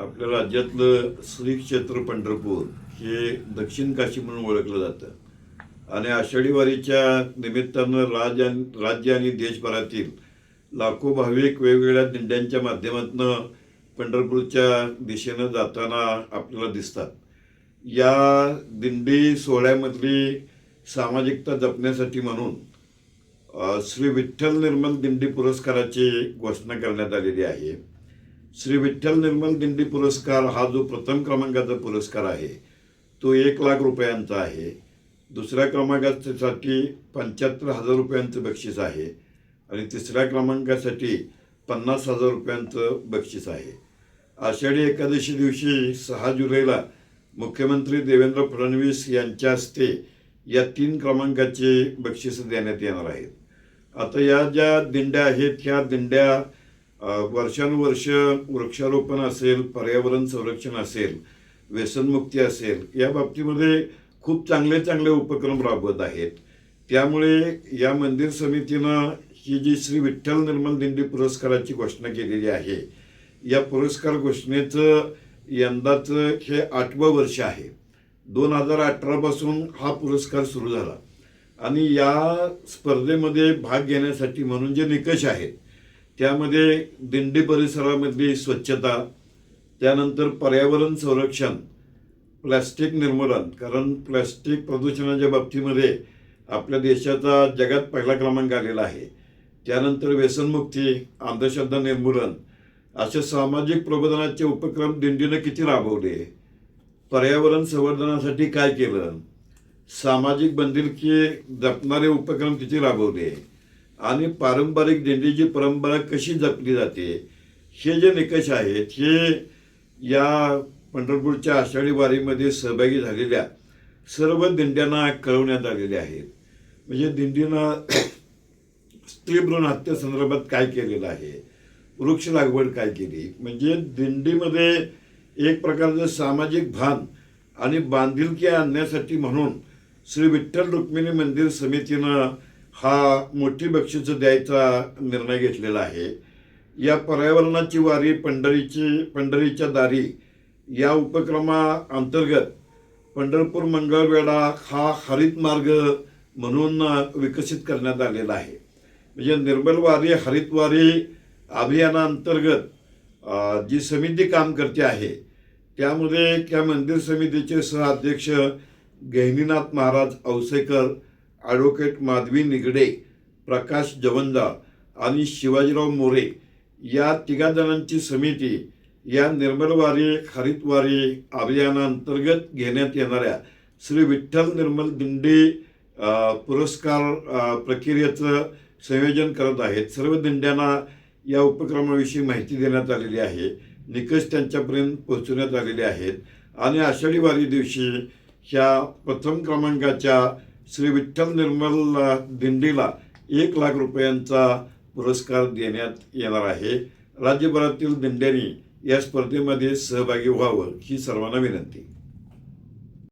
आपल्या राज्यातलं श्री क्षेत्र पंढरपूर हे दक्षिण काशी म्हणून ओळखलं जातं. आणि आषाढी वारीच्या निमित्तानं राज राज्य आणि देशभरातील लाखो भाविक वेगवेगळ्या दिंड्यांच्या माध्यमातून पंढरपूरच्या दिशेनं जाताना आपल्याला दिसतात. या दिंडी सोहळ्यामधली सामाजिकता जपण्यासाठी म्हणून श्री विठ्ठल निर्मल दिंडी पुरस्काराची घोषणा करण्यात आलेली आहे. श्री विठ्ठल निर्मल दिंडी पुरस्कार हा जो प्रथम क्रमांकाचा पुरस्कार आहे तो एक लाख रुपयांचा आहे. दुसऱ्या क्रमांकासाठी पंच्याहत्तर हजार रुपयांचं बक्षीस आहे आणि तिसऱ्या क्रमांकासाठी पन्नास हजार रुपयांचं बक्षीस आहे. आषाढी एकादशी दिवशी सहा जुलैला मुख्यमंत्री देवेंद्र फडणवीस यांच्या हस्ते या तीन क्रमांकाचे बक्षीस देण्यात येणार आहेत. आता या ज्या दिंड्या आहेत ह्या दिंड्या वर्षानुवर्ष वृक्षारोपण असेल पर्यावरण संरक्षण असेल व्यसनमुक्ती असेल या बाबतीमध्ये खूप चांगले चांगले उपक्रम राबवत आहेत. त्यामुळे या मंदिर समितीनं ही जी श्री विठ्ठल निर्मल दिंडी पुरस्काराची घोषणा केलेली आहे या पुरस्कार घोषणेचं यंदाचं हे आठवं वर्ष आहे. दोन हजार अठरापासून हा पुरस्कार सुरू झाला. आणि या स्पर्धेमध्ये भाग घेण्यासाठी म्हणून जे निकष आहेत त्यामध्ये दिंडी परिसरामधली स्वच्छता त्यानंतर पर्यावरण संरक्षण प्लॅस्टिक निर्मूलन कारण प्लॅस्टिक प्रदूषणाच्या बाबतीमध्ये आपल्या देशाचा जगात पहिला क्रमांक आलेला आहे. त्यानंतर व्यसनमुक्ती अंधश्रद्धा निर्मूलन असे सामाजिक प्रबोधनाचे उपक्रम दिंडीनं किती राबवले? पर्यावरण संवर्धनासाठी काय केलं? सामाजिक बंदिलकी जपणारे उपक्रम किती राबवले? आणि पारंपरिक दिंडीची परंपरा कशी जपली जाते हे जे निकष आहेत हे या पंढरपूरच्या आषाढी वारीमध्ये सहभागी झालेल्या सर्व दिंड्यांना कळवण्यात आलेले आहेत. म्हणजे दिंडीनं स्त्री भ्रूण हत्येसंदर्भात काय केलेलं आहे वृक्ष लागवड काय केली म्हणजे दिंडीमध्ये एक प्रकारचं सामाजिक भान आणि बांधिलकी आणण्यासाठी म्हणून श्री विठ्ठल रुक्मिणी मंदिर समितीनं हा मोठी बक्षीस द्यायचा निर्णय घेतलेला आहे. या पर्यावरणाची वारी पंढरीची पंढरीच्या दारी या उपक्रमाअंतर्गत पंढरपूर मंगळवेढा हा हरित मार्ग म्हणून विकसित करण्यात आलेला आहे. म्हणजे निर्मल वारी हरित वारी अभियानाअंतर्गत जी समिती काम करते आहे त्यामध्ये त्या मंदिर समितीचे सहअध्यक्ष गहिनीनाथ महाराज औसेकर ॲडव्होकेट माधवी निगडे प्रकाश जवंदा आणि शिवाजीराव मोरे या तिघा जणांची समिती या निर्मलवारी हरितवारी अभियानाअंतर्गत घेण्यात येणाऱ्या श्री विठ्ठल निर्मल दिंडी पुरस्कार प्रक्रियेचं संयोजन करत आहेत. सर्व दिंड्यांना या उपक्रमाविषयी माहिती देण्यात आलेली आहे. निकष त्यांच्यापर्यंत पोहोचवण्यात आलेले आहेत. आणि आषाढी वारी दिवशी ह्या प्रथम क्रमांकाच्या श्री विठ्ठल निर्मल दिंडीला एक लाख रुपयांचा पुरस्कार देण्यात येणार आहे. राज्यभरातील दिंड्यांनी या स्पर्धेमध्ये सहभागी व्हावं ही सर्वांना विनंती.